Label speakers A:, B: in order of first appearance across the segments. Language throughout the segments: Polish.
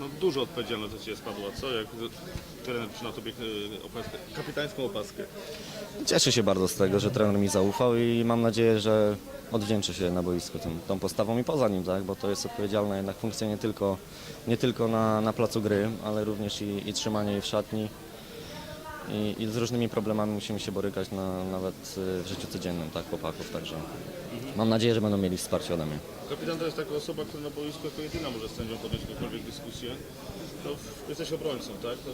A: No dużo odpowiedzialności Cię spadła, co? Jak trener przynał Tobie e, opaskę, kapitańską opaskę.
B: Cieszę się bardzo z tego, że trener mi zaufał i mam nadzieję, że odwdzięczę się na boisku tym, tą postawą i poza nim, tak? bo to jest odpowiedzialna jednak funkcja nie tylko, nie tylko na, na placu gry, ale również i, i trzymanie jej w szatni. I, I z różnymi problemami musimy się borykać na, nawet y, w życiu codziennym, tak, chłopaków, także mam nadzieję, że będą mieli wsparcie ode mnie.
A: Kapitan to jest taka osoba, która na boisku jako jedyna może z sędzią podjąć jakąkolwiek dyskusję. To w- jesteś obrońcą, tak? To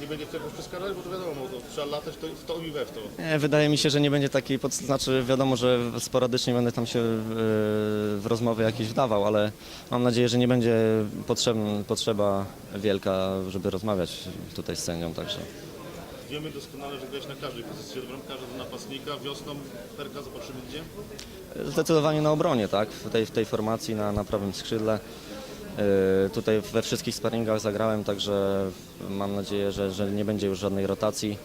A: nie będzie jakoś przeskakać, bo to wiadomo, to trzeba latać to w to i we w to.
B: Nie, wydaje mi się, że nie będzie takiej, pod... znaczy wiadomo, że sporadycznie będę tam się w, w rozmowy jakieś wdawał, ale mam nadzieję, że nie będzie potrzebn, potrzeba wielka, żeby rozmawiać tutaj z sędzią, także
A: Wiemy doskonale, że grać na każdej pozycji od bramkarza do napastnika. Wiosną Perka zobaczymy gdzie?
B: zdecydowanie na obronie, tak, w tej, w tej formacji na, na prawym skrzydle. Yy, Tutaj we wszystkich sparingach zagrałem, także mam nadzieję, że, że nie będzie już żadnej rotacji.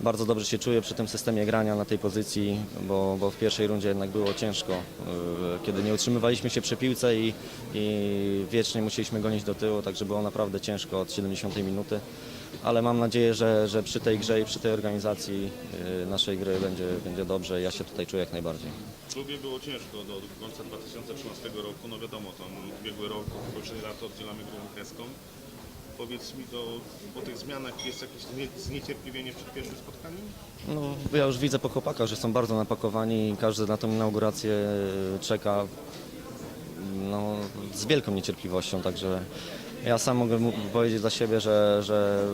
B: Bardzo dobrze się czuję przy tym systemie grania na tej pozycji, bo, bo w pierwszej rundzie jednak było ciężko, yy, kiedy nie utrzymywaliśmy się przy piłce i, i wiecznie musieliśmy gonić do tyłu, także było naprawdę ciężko od 70 minuty. Ale mam nadzieję, że, że przy tej grze i przy tej organizacji yy, naszej gry będzie, będzie dobrze. Ja się tutaj czuję jak najbardziej.
A: W klubie było ciężko do końca 2013 roku. No wiadomo, tam ubiegły rok, poprzednie lato oddzielamy grą kreską. Powiedz mi, to po tych zmianach jest jakieś nie- zniecierpliwienie przed pierwszym spotkaniem?
B: No, ja już widzę po chłopakach, że są bardzo napakowani i każdy na tą inaugurację e, czeka no, z wielką niecierpliwością, także ja sam mogę powiedzieć za siebie, że, że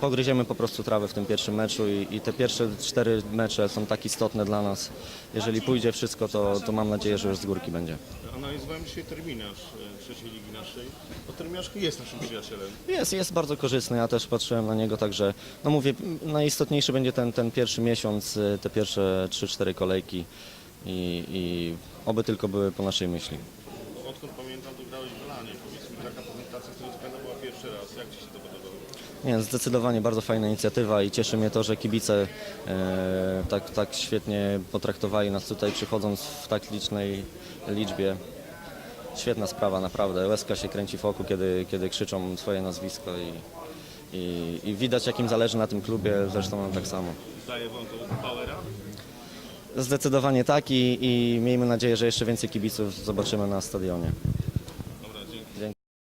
B: pogryziemy po prostu trawę w tym pierwszym meczu i, i te pierwsze cztery mecze są tak istotne dla nas. Jeżeli pójdzie wszystko, to, to mam nadzieję, że już z górki będzie.
A: Analizowałem dzisiaj terminarz e, trzeciej ligi naszej. No terminarz jest naszym przyjacielem.
B: Jest, jest bardzo korzystny, ja też patrzyłem na niego, także no mówię, najistotniejszy będzie ten, ten pierwszy miesiąc, y, te pierwsze 3-4 kolejki i, i oby tylko były po naszej myśli.
A: Bo Odkąd pamiętam, to grałeś w Lanie. Powiedz pamiętam, była pierwszy raz. Jak Ci się to podobało?
B: Nie, zdecydowanie bardzo fajna inicjatywa i cieszy mnie to, że kibice e, tak, tak świetnie potraktowali nas tutaj przychodząc w tak licznej liczbie. Świetna sprawa, naprawdę. Łezka się kręci w oku, kiedy, kiedy krzyczą swoje nazwisko i, i, i widać jak im zależy na tym klubie, zresztą nam tak samo.
A: Daje Wam to powera?
B: Zdecydowanie tak i, i miejmy nadzieję, że jeszcze więcej kibiców zobaczymy na stadionie.